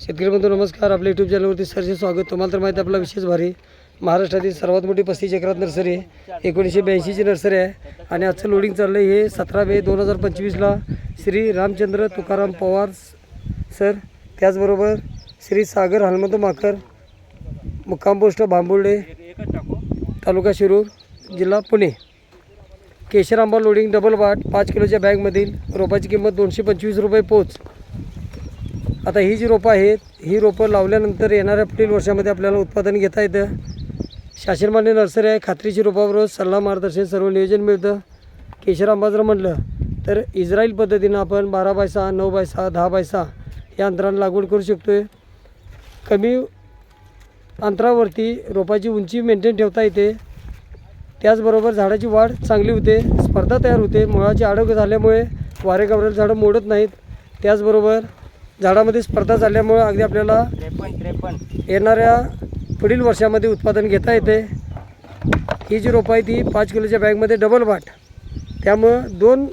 शेतकरी बंधू नमस्कार. आपल्या यूट्यूब चॅनलवरती सरचे स्वागत. तुम्हाला तर माहिती आपला विशेष भारी. महाराष्ट्रातील सर्वात मोठी पस्तीस एकरात नर्सरी आहे. एकोणीसशे ब्याऐंशीची नर्सरी आहे. आणि आजचं लोडिंग चाललं आहे हे सतरा मे दोन हजार पंचवीसला श्री रामचंद्र तुकाराम पवार सर. त्याचबरोबर श्री सागर हनुमंत माकर मुक्काम पोस्ट भांबुर्डे तालुका शिरूर जिल्हा पुणे. केशर आंबा लोडिंग डबल वाट पाच किलोच्या बॅगमधील रोपाची किंमत दोनशे पंचवीस रुपये पोच. आता ही जी रोपं आहेत ही रोपं लावल्यानंतर येणाऱ्या पुढील वर्षामध्ये आपल्याला उत्पादन घेता येतं. शासनमान्य नर्सरी आहे खात्रीची रोपाबरोबर सल्ला मार्गदर्शन सर्व नियोजन मिळतं. केशर आंबा जर म्हटलं तर इस्रायल पद्धतीनं आपण बारा बाय सहा नऊ बाय सहा दहा बाय सहा या अंतरानं लागवड करू शकतो आहे कमी अंतरावरती रोपाची उंची मेंटेन ठेवता येते. त्याचबरोबर झाडाची वाढ चांगली होते स्पर्धा तयार होते. मुळाची आडोग झाल्यामुळे वारे गावरेल झाडं मोडत नाहीत. त्याचबरोबर झाडामध्ये स्पर्धा झाल्यामुळे अगदी आपल्याला येणाऱ्या पुढील वर्षामध्ये उत्पादन घेता येते. ही जी रोपं आहे ती पाच किलोच्या बॅगमध्ये डबल बाट त्यामुळं दोन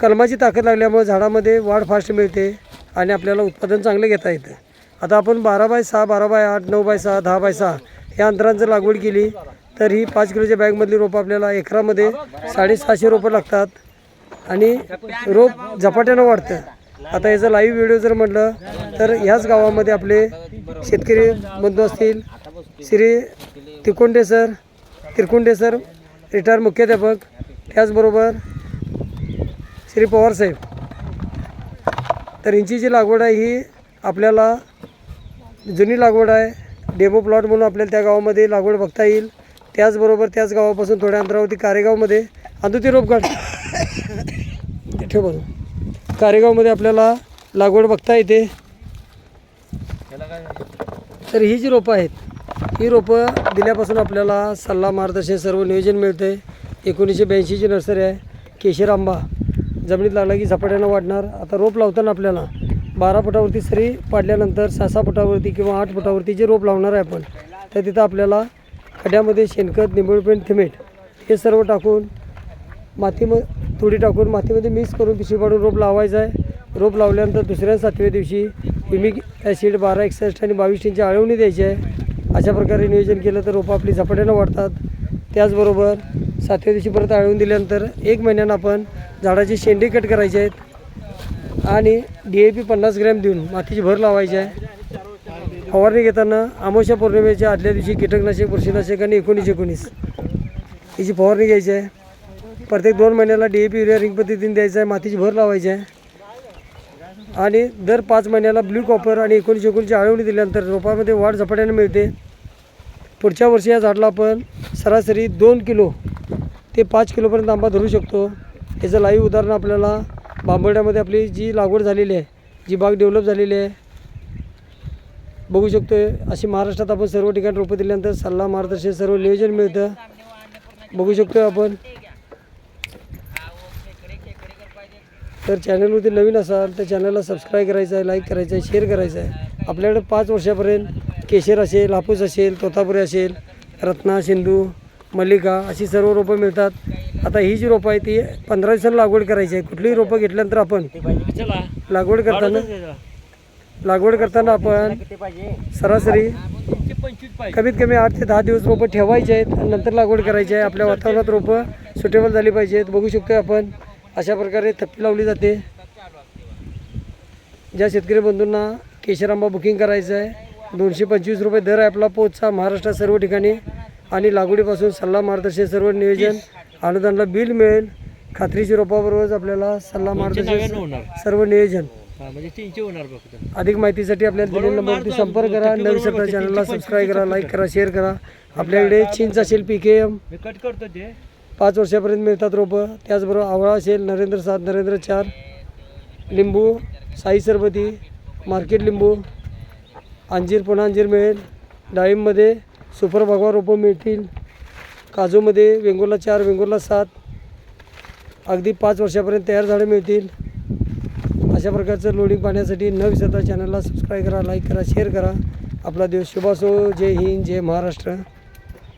कलमाची ताकद लागल्यामुळे झाडामध्ये वाढ फास्ट मिळते आणि आपल्याला उत्पादन चांगलं घेता येतं. आता आपण बारा बाय सहा बारा बाय आठ नऊ बाय सहा दहा बाय सहा या अंतरात जर लागवड केली तर ही पाच किलोच्या बॅगमधली रोपं आपल्याला एकरामध्ये साडेसहाशे रोपं लागतात आणि रोप झपाट्यानं वाढतं. आता याचा लाईव्ह व्हिडिओ जर म्हटलं तर ह्याच गावामध्ये आपले शेतकरी बंधू असतील. Shri Tikonde sir Tirkunde sir retire मुख्याध्यापक. त्याचबरोबर श्री पवारसाहेब तर यांची जी लागवड आहे ही आपल्याला जुनी लागवड आहे. डेमो प्लॉट म्हणून आपल्याला त्या गावामध्ये लागवड बघता येईल. त्याचबरोबर त्याच गावापासून थोड्या अंतरावरती कारेगावमध्ये आणतो ते ठेव बघू कारेगावमध्ये आपल्याला लागवड बघता येते. तर ही जी रोपं आहेत ही रोपं दिल्यापासून आपल्याला सल्ला मार्गदर्शन सर्व नियोजन मिळते एकोणीसशे ब्याऐंशीची नर्सरी आहे केशर आंबा. जमिनीत लागला की झपाट्यानं वाढणार. आता रोप लावताना आपल्याला बारा फुटावरती सरी पाडल्यानंतर सहा सहा फुटावरती किंवा आठ फुटावरती जे रोप लावणार आहे आपण तर तिथं आपल्याला खड्यामध्ये शेणखत निंबळपेंट थिमेट हे सर्व टाकून मातीम थोडी टाकून मातीमध्ये मिक्स करून पिशवी पाडून रोप लावायचं आहे. रोप लावल्यानंतर दुसऱ्या सातव्या दिवशी युमिक ॲसिड बारा एकसष्ट आणि बावीस टींची आळवणी द्यायची आहे. अशा प्रकारे नियोजन केलं तर रोपं आपली झपाट्यानं वाढतात. त्याचबरोबर सातव्या दिवशी परत आळवून दिल्यानंतर एक महिन्यानं आपण झाडाचे शेंडे कट करायचे आहेत आणि डी ए पी पन्नास ग्रॅम देऊन मातीची भर लावायची आहे. फवारणी घेताना अमावस्या पौर्णिमेच्या आदल्या दिवशी कीटकनाशक बुरशीनाशक आणि एकोणीस एकोणीस याची फवारणी घ्यायची आहे प्रत्येक दोन महिन्याला D A P urea ring पद्धतीने द्यायचं आहे मातीची भर लावायची आहे. आणि दर पाच महिन्याला ब्ल्यू कॉपर आणि एकोणीस एकोणीसची आळवणी दिल्यानंतर रोपामध्ये वाढ झपाट्याने मिळते. पुढच्या वर्षी या झाडाला आपण सरासरी दोन किलो ते पाच किलोपर्यंत आंबा धरू शकतो. याचं लाईव्ह उदाहरण आपल्याला बांबर्ड्यामध्ये आपली जी लागवड झालेली आहे जी बाग डेव्हलप झालेली आहे बघू शकतो आहे अशी महाराष्ट्रात आपण सर्व ठिकाणी रोपं दिल्यानंतर सल्ला मार्गदर्शन सर्व नियोजन मिळतं. बघू शकतो आपण. तर चॅनलवरती नवीन असाल तर चॅनलला सबस्क्राईब करायचं आहे लाईक करायचं आहे शेअर करायचं आहे. आपल्याकडे पाच वर्षापर्यंत केशर असेल हापूस असेल तोतापुरी असेल रत्ना सिंधू मल्लिका अशी सर्व रोपं मिळतात. आता ही जी रोपं आहे ती पंधरा दिवसांना लागवड करायची आहे. कुठलीही रोपं घेतल्यानंतर आपण लागवड करताना लागवड करताना आपण सरासरी कमीत कमी आठ ते दहा दिवस रोपं ठेवायचे आहेत आणि नंतर लागवड करायची आहे. आपल्या वातावरणात रोपं सुटेबल झाली पाहिजेत. बघू शकतो आपण. अशा प्रकारे थप्पी लावली जाते. ज्या शेतकरी बंधूंना केशर आंबा बुकिंग करायचं आहे दोनशे पंचवीस रुपये दर आहे आपला पोचचा महाराष्ट्रात सर्व ठिकाणी आणि लागवडीपासून सल्ला मार्गदर्शन सर्व नियोजन अनुदानला बिल मिळेल. खात्रीची रोपाबरोबरच आपल्याला सल्ला मार्गदर्शन सर्व नियोजन. म्हणजे अधिक माहितीसाठी आपल्याला दिलेल्या नंबरवरती संपर्क करा नवीन सत्ता चॅनलला सबस्क्राईब करा लाईक करा शेअर करा. आपल्याकडे चिंच असेल पी के एम मी कट करतो ते. पाच वर्षापर्यंत मिळतात रोपं. त्याचबरोबर आवळा असेल नरेंद्र सात नरेंद्र चार लिंबू साई सरबती मार्केट लिंबू अंजीर पुन्हा अंजीर मिळेल. डाळिंबमध्ये सुपर भगवा रोपं मिळतील. काजूमध्ये वेंगुर्ला चार वेंगुर्ला सात. अगदी पाच वर्षापर्यंत तयार झाडं मिळतील. अशा प्रकारचं लोडिंग पाहण्यासाठी न विसरता चॅनलला सबस्क्राईब करा लाईक करा शेअर करा. आपला दिवस शुभ असो. जय हिंद जय महाराष्ट्र.